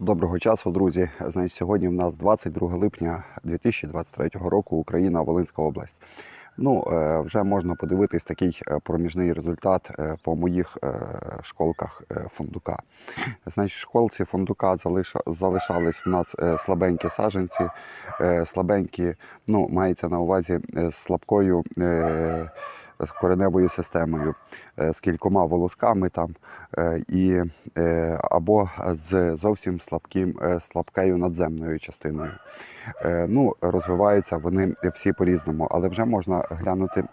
Доброго часу, друзі. Значить, сьогодні в нас 22 липня 2023 року, Україна, Волинська область. Ну, е, вже можна подивитись такий е, проміжний результат е, по моїх школках фундука. Значить, школці фундука залишались в нас слабенькі саженці, слабенькі, ну, мається на увазі з слабкою з кореневою системою, е, з кількома волосками там е, і е, або з зовсім слабким, слабкою надземною частиною. Ну, розвиваються вони всі по-різному, але вже можна глянути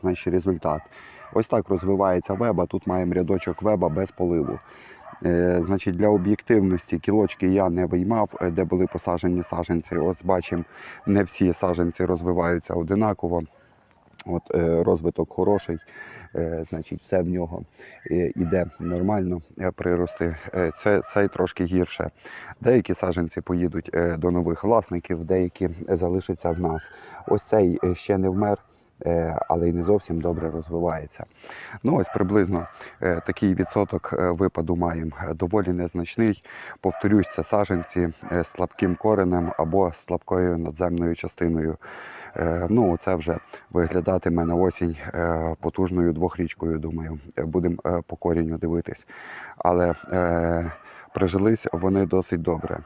значить, результат. Ось так розвивається веба. Тут маємо рядочок веба без поливу. Значить, для об'єктивності кілочки я не виймав, де були посаджені саженці. Ось бачимо, не всі саженці розвиваються одинаково. От е, розвиток хороший, е, значить, все в нього е, іде нормально, е, прирости. Е, це, цей трошки гірше. Деякі саджанці поїдуть е, до нових власників, деякі залишаться в нас. Ось цей е, ще не вмер, е, але й не зовсім добре розвивається. Ну ось приблизно е, такий відсоток е, випаду маємо е, доволі незначний. Повторюсь, це саджанці е, з слабким коренем або слабкою надземною частиною. Е, Ну, це вже виглядатиме на осінь е, потужною двохрічкою, думаю. Будемо по корінню дивитись. Але е, прижились вони досить добре.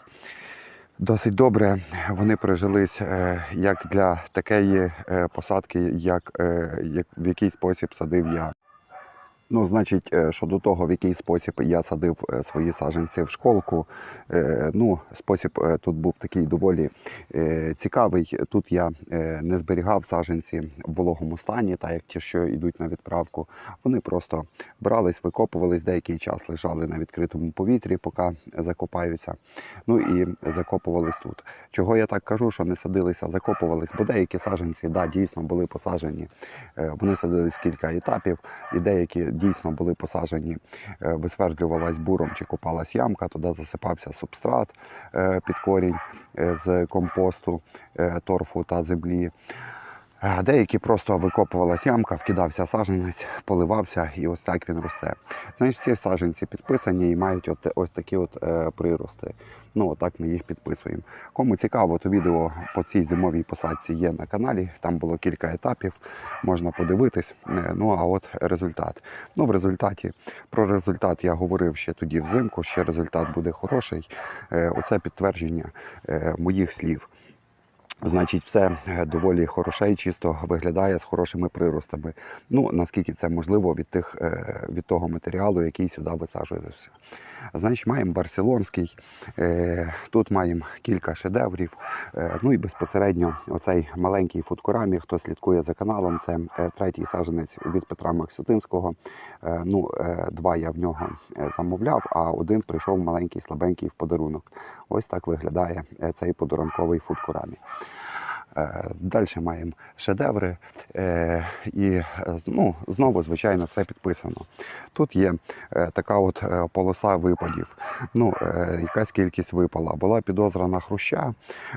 Досить добре вони прижились е, як для такої е, посадки, як, е, як в який спосіб садив я. Ну, значить, е, щодо того, в який спосіб я садив е, свої саджанці в школку. е, Ну, спосіб тут був такий доволі цікавий. Тут я не зберігав саджанці в вологому стані, так як ті, що йдуть на відправку. Вони просто брались, викопувались, деякий час лежали на відкритому повітрі, поки закопаються. Ну і закопувались тут. Чого я так кажу, що не садилися, закопувались, бо деякі саджанці, да, дійсно були посаджені. Вони садились кілька етапів, і деякі дійсно були посаджені, висверджувалась висвердлювалась буром чи копалась ямка, туди засипався субстрат е, під корінь е, з компосту, е, торфу та землі. Деякі просто викопувалась ямка, вкидався саджанець, поливався і ось так він росте. Значить, всі саджанці підписані і мають от, ось такі от е, прирости. Ну, отак ми їх підписуємо. Кому цікаво, то відео по цій зимовій посадці є на каналі. Там було кілька етапів, можна подивитись. Е, Ну а от результат. Ну, в результаті про результат я говорив ще тоді взимку. Ще результат буде хороший. Е, Оце підтвердження е, моїх слів. Значить, все е, доволі хороше і чисто виглядає з хорошими приростами. Ну наскільки це можливо від тих е, від того матеріалу, який сюди висаджувався. Значить, маємо барселонський, е, тут маємо кілька шедеврів. Е, ну і безпосередньо оцей маленький фудкорамі, хто слідкує за каналом, це е, третій саджанець від Петра Максютинського. Ну, два я в нього замовляв, а один прийшов маленький, слабенький в подарунок. Ось так виглядає цей подарунковий фудкорамі. Далі маємо шедеври, е, і е, ну, знову, звичайно, все підписано. Тут є е, така от е, полоса випадів. Ну, е, якась кількість випала. Була підозра на хруща,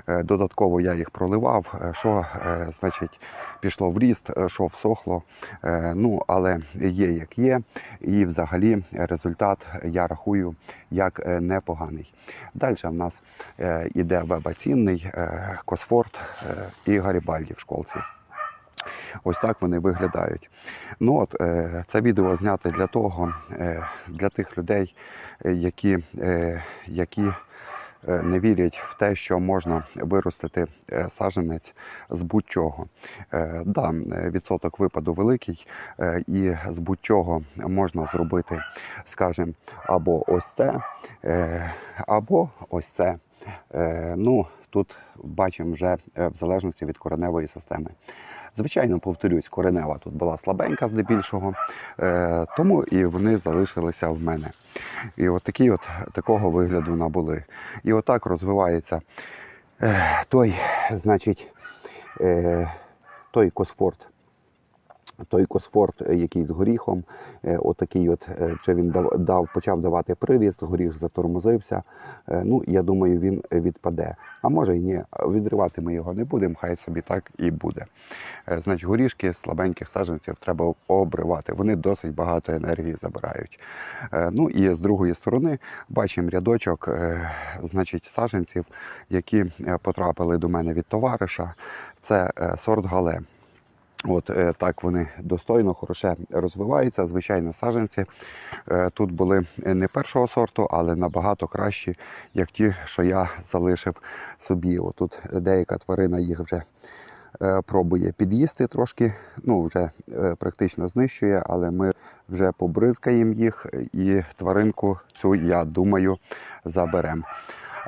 е, додатково я їх проливав. Е, Що е, значить пішло в ріст, е, що всохло. Е, Ну, але є як є, і взагалі результат я рахую як е, непоганий. Далі в нас е, іде вебацінний, е, Косфорд е, і Гарібальді в школці. Ось так вони виглядають. Ну от е, це відео зняте для того, е, для тих людей, е, які, е, які е, не вірять в те, що можна виростити е, саджанець з будь-чого. Е, да, е, відсоток випаду великий, е, і з будь-чого можна зробити, скажімо, або ось це, е, або ось це. Е, Ну, тут бачимо вже е, в залежності від кореневої системи. Звичайно, повторюсь, коренева тут була слабенька здебільшого, е, тому і вони залишилися в мене. І от такі от такого вигляду набули. І отак розвивається е, той, значить, е, той Косфорд той Косфорт, е, який з горіхом, е, отакий от е, вже він дав, дав, почав давати приріст, горіх затормозився. Е, Ну, я думаю, він відпаде. А може і ні. Відривати ми його не будемо, хай собі так і буде. Е, Значить, горішки слабеньких саджанців треба обривати. Вони досить багато енергії забирають. Е, Ну і з другої сторони бачимо рядочок, е, значить, саджанців, які е, потрапили до мене від товариша. Це е, сорт гале. От е, так вони достойно, хороше розвиваються. Звичайно, саджанці е, тут були не першого сорту, але набагато кращі, як ті, що я залишив собі. Отут деяка тварина їх вже е, пробує під'їсти трошки, ну вже практично знищує, але ми вже побризкаємо їх, і тваринку цю, я думаю, заберемо.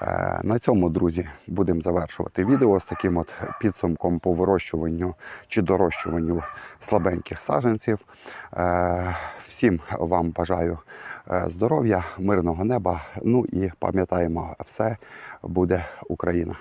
Е, На цьому, друзі, будемо завершувати відео з таким от підсумком по вирощуванню чи дорощуванню слабеньких саджанців. Е, Всім вам бажаю е, здоров'я, мирного неба. Ну і пам'ятаємо, все буде Україна.